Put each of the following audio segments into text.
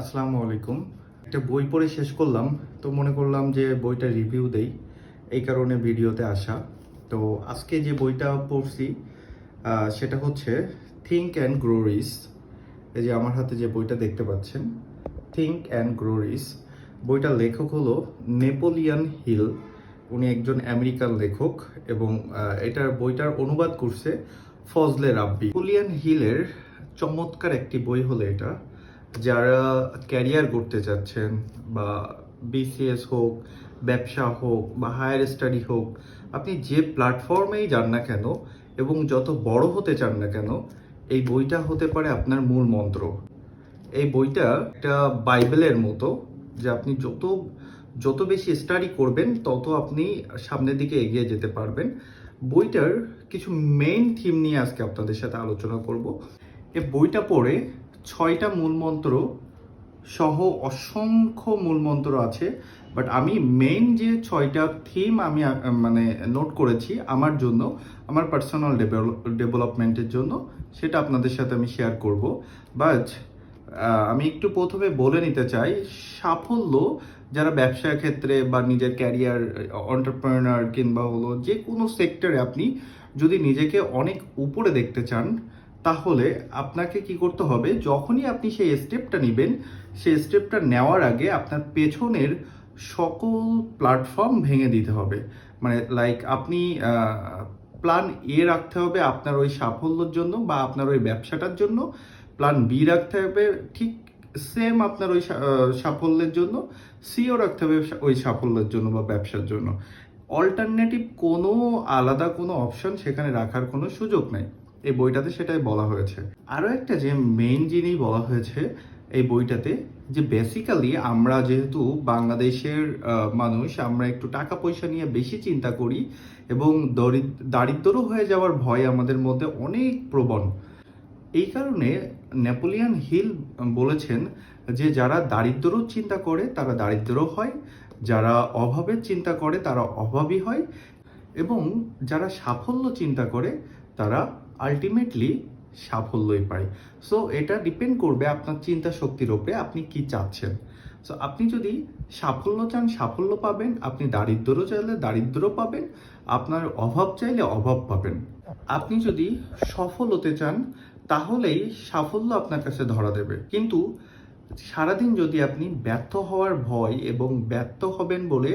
আসসালামু আলাইকুম। একটা বই পড়ে শেষ করলাম, তো মনে করলাম যে বইটা রিভিউ দেই। এই কারণে ভিডিওতে আসা। তো আজকে যে বইটা পড়ছি সেটা হচ্ছে থিঙ্ক অ্যান্ড গ্রো রিস এই যে আমার হাতে যে বইটা দেখতে পাচ্ছেন থিঙ্ক অ্যান্ড গ্রো রিস বইটার লেখক হলো নেপোলিয়ান হিল। উনি একজন আমেরিকান লেখক এবং এটার বইটার অনুবাদ করছে ফজলে রাব্বি। নেপোলিয়ান হিলের চমৎকার একটি বই হলো এটা। যারা ক্যারিয়ার করতে চাচ্ছেন বা বিসিএস হোক, ব্যবসা হোক বা হায়ার স্টাডি হোক, আপনি যে প্ল্যাটফর্মেই যান না কেন এবং যত বড় হতে চান না কেন, এই বইটা হতে পারে আপনার মূল মন্ত্র। এই বইটা একটা বাইবেলের মতো যে আপনি যত যত বেশি স্টাডি করবেন, তত আপনি সামনের দিকে এগিয়ে যেতে পারবেন। বইটার কিছু মেইন থিম নিয়ে আজকে আপনাদের সাথে আলোচনা করব। এই বইটা পড়ে ছয়টা মূলমন্ত্র সহ অসংখ্য মূলমন্ত্র আছে বাট আমি মেইন যে ছয়টা থিম আমি মানে নোট করেছি আমার জন্য, আমার পার্সোনাল ডেভেলপমেন্টের জন্য, সেটা আপনাদের সাথে আমি শেয়ার করব। বাট আমি একটু প্রথমে বলে নিতে চাই, সাফল্য যারা ব্যবসার ক্ষেত্রে বা নিজের ক্যারিয়ার অন্টারপ্রেনার কিংবা হলো যে কোনো সেক্টরে আপনি যদি নিজেকে অনেক উপরে দেখতে চান তাহলে আপনাকে কি করতে হবে? যখনই আপনি সেই স্টেপটা নেবেন, সেই স্টেপটা নেওয়ার আগে আপনার পেছনের সকল প্ল্যাটফর্ম ভেঙে দিতে হবে। মানে লাইক আপনি প্ল্যান এ রাখতে হবে আপনার ওই সাফল্যের জন্য বা আপনার ওই ব্যবসাটার জন্য। প্ল্যান বি রাখতে হবে ঠিক সেম আপনার ওই সাফল্যের জন্য। সিও রাখতে হবে ওই সাফল্যের জন্য বা ব্যবসার জন্য। অল্টারনেটিভ কোনো আলাদা কোনো অপশন সেখানে রাখার কোনো সুযোগ নাই। এই বইটাতে সেটাই বলা হয়েছে। আরও একটা যে মেইন জিনিস বলা হয়েছে এই বইটাতে, যে বেসিক্যালি আমরা যেহেতু বাংলাদেশের মানুষ, আমরা একটু টাকা পয়সা নিয়ে বেশি চিন্তা করি এবং দরিদ- দারিদ্র হয়ে যাওয়ার ভয় আমাদের মধ্যে অনেক প্রবণ। এই কারণে নেপোলিয়ান হিল বলেছেন যে যারা দারিদ্র চিন্তা করে, তারা দারিদ্র হয়। যারা অভাবের চিন্তা করে, তারা অভাবী হয়। এবং যারা সাফল্য চিন্তা করে, তারা আলটিমেটলি সাফল্যই পায়। সো এটা ডিপেন্ড করবে আপনার চিন্তা শক্তির উপরে আপনি কি চাচ্ছেন। সো আপনি যদি সাফল্য চান, সাফল্য পাবেন। আপনি দারিদ্র চাইলে দারিদ্র পাবেন। আপনার অভাব চাইলে অভাব পাবেন। আপনি যদি সফল হতে চান, তাহলেই সাফল্য আপনার কাছে ধরা দেবে। কিন্তু সারাদিন যদি আপনি ব্যর্থ হওয়ার ভয় এবং ব্যর্থ হবেন বলে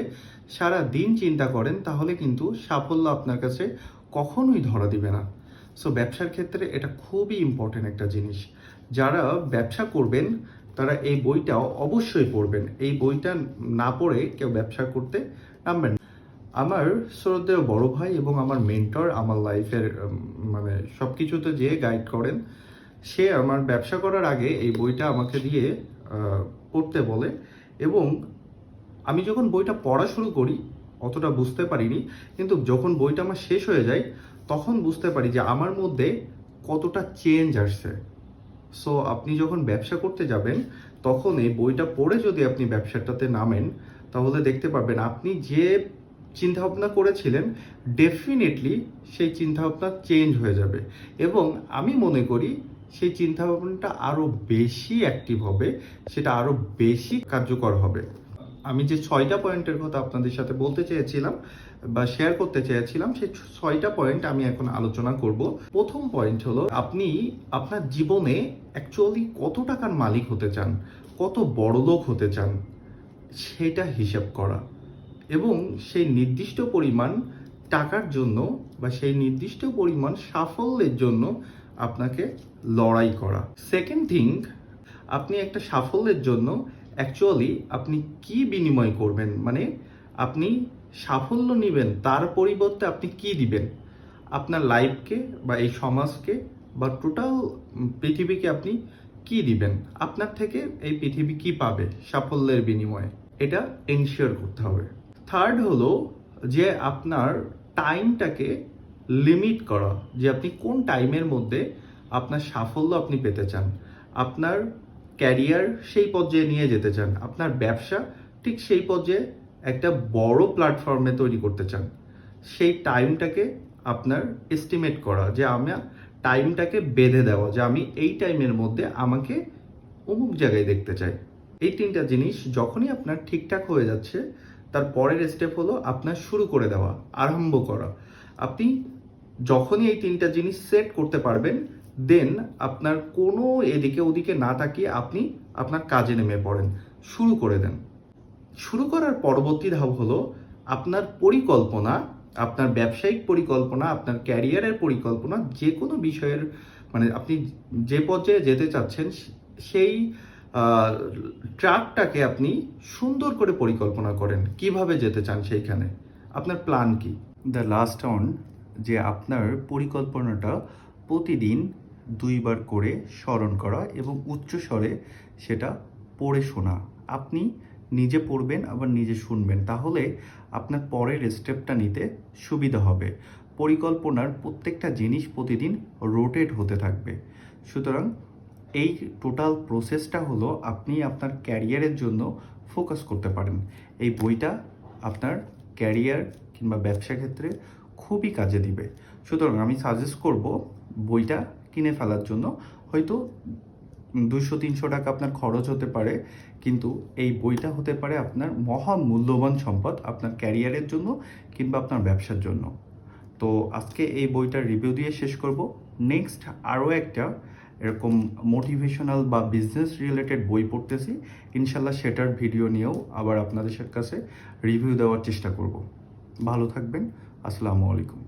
সারা দিন চিন্তা করেন, তাহলে কিন্তু সাফল্য আপনার কাছে কখনোই ধরা দিবে না। সো ব্যবসার ক্ষেত্রে এটা খুবই ইম্পর্টেন্ট একটা জিনিস। যারা ব্যবসা করবেন, তারা এই বইটা অবশ্যই পড়বেন। এই বইটা না পড়ে কেউ ব্যবসা করতে নামবেন আমার শ্রদ্ধেয় বড় ভাই এবং আমার মেন্টর আমার লাইফের মানে সব কিছুতে যে গাইড করেন, সে আমার ব্যবসা করার আগে এই বইটা আমাকে দিয়ে পড়তে বলে এবং আমি যখন বইটা পড়া শুরু করি, অতটা বুঝতে পারিনি, কিন্তু যখন বইটা আমার শেষ হয়ে যায় তখন বুঝতে পারি যে আমার মধ্যে কতটা চেঞ্জ আসছে। সো আপনি যখন ব্যবসা করতে যাবেন, তখন এই বইটা পড়ে যদি আপনি ব্যবসাটাতে নামেন, তাহলে দেখতে পাবেন আপনি যে চিন্তাভাবনা করেছিলেন ডেফিনেটলি সেই চিন্তাভাবনা চেঞ্জ হয়ে যাবে। এবং আমি মনে করি সেই চিন্তাভাবনাটা আরও বেশি অ্যাক্টিভ হবে, সেটা আরও বেশি কার্যকর হবে। আমি যে ছয়টা পয়েন্টের কথা আপনাদের সাথে বলতে চেয়েছিলাম বা শেয়ার করতে চেয়েছিলাম, সেই ছয়টা পয়েন্ট আমি এখন আলোচনা করব। প্রথম পয়েন্ট হলো, আপনি আপনার জীবনে অ্যাকচুয়ালি কত টাকার মালিক হতে চান, কত বড় লোক হতে চান, সেটা হিসাব করা। এবং সেই নির্দিষ্ট পরিমাণ টাকার জন্য বা সেই নির্দিষ্ট পরিমাণ সাফল্যের জন্য আপনাকে লড়াই করা। সেকেন্ড থিং আপনি একটা সাফল্যের জন্য অ্যাকচুয়ালি আপনি কি বিনিময় করবেন? মানে আপনি সাফল্য নেবেন, তার পরিবর্তে আপনি কি দিবেন? আপনার লাইফকে বা এই সমাজকে বা টোটাল পৃথিবীকে আপনি কি দিবেন? আপনার থেকে এই পৃথিবী কি পাবে সাফল্যের বিনিময়ে? এটা এনশিওর করতে হবে। থার্ড হলো যে আপনার টাইমটাকে লিমিট করা, যে আপনি কোন টাইমের মধ্যে আপনার সাফল্য আপনি পেতে চান। আপনার ক্যারিয়ার সেই পর্যায়ে নিয়ে যেতে চান, আপনার ব্যবসা ঠিক সেই পর্যায়ে একটা বড় প্ল্যাটফর্মে তৈরি করতে চান, সেই টাইমটাকে আপনার এস্টিমেট করা, যে আমি টাইমটাকে বেঁধে দেওয়া, যে আমি এই টাইমের মধ্যে আমাকে অমুক জায়গায় দেখতে চাই। এই তিনটা জিনিস যখনই আপনার ঠিকঠাক হয়ে যাচ্ছে, তার পরের স্টেপ হলো আপনার শুরু করে দেওয়া, আরম্ভ করা। আপনি যখনই এই তিনটা জিনিস সেট করতে পারবেন দেন আপনার কোনো এদিকে ওদিকে না তাকিয়ে আপনি আপনার কাজে নেমে পড়েন, শুরু করে দেন। শুরু করার পরবর্তী ধাপ হলো আপনার পরিকল্পনা, আপনার ব্যবসায়িক পরিকল্পনা, আপনার ক্যারিয়ারের পরিকল্পনা, যে কোনো বিষয়ের মানে আপনি যে পর্যায়ে যেতে চাচ্ছেন, সেই ট্রাকটাকে আপনি সুন্দর করে পরিকল্পনা করেন। কীভাবে যেতে চান সেইখানে? আপনার প্ল্যান কি? দ্য লাস্ট অন যে আপনার পরিকল্পনাটা প্রতিদিন দুইবার করে স্মরণ করা এবং উচ্চস্বরে সেটা পড়ে শোনা। আপনি নিজে পড়বেন, আবার নিজে শুনবেন। তাহলে আপনার পরের স্টেপটা নিতে সুবিধা হবে। পরিকল্পনার প্রত্যেকটা জিনিস প্রতিদিন রোটেট হতে থাকবে। সুতরাং এই টোটাল প্রসেসটা হলো আপনি আপনার ক্যারিয়ারের জন্য ফোকাস করতে পারেন। এই বইটা আপনার ক্যারিয়ার কিংবা ব্যবসা ক্ষেত্রে খুবই কাজে দিবে। সুতরাং আমি সাজেস্ট করব বইটা কিনে ফেলার জন্য। হয়তো দুশো তিনশো টাকা আপনার খরচ হতে পারে, কিন্তু এই বইটা হতে পারে আপনার মহা মূল্যবান সম্পদ আপনার ক্যারিয়ারের জন্য কিংবা আপনার ব্যবসার জন্য। তো আজকে এই বইটার রিভিউ দিয়ে শেষ করব। নেক্সট আরও একটা এরকম মোটিভেশনাল বা বিজনেস রিলেটেড বই পড়তেছি। ইনশাল্লাহ সেটার ভিডিও নিয়েও আবার আপনাদের কাছে রিভিউ দেওয়ার চেষ্টা করব। ভালো থাকবেন। আসসালামু আলাইকুম।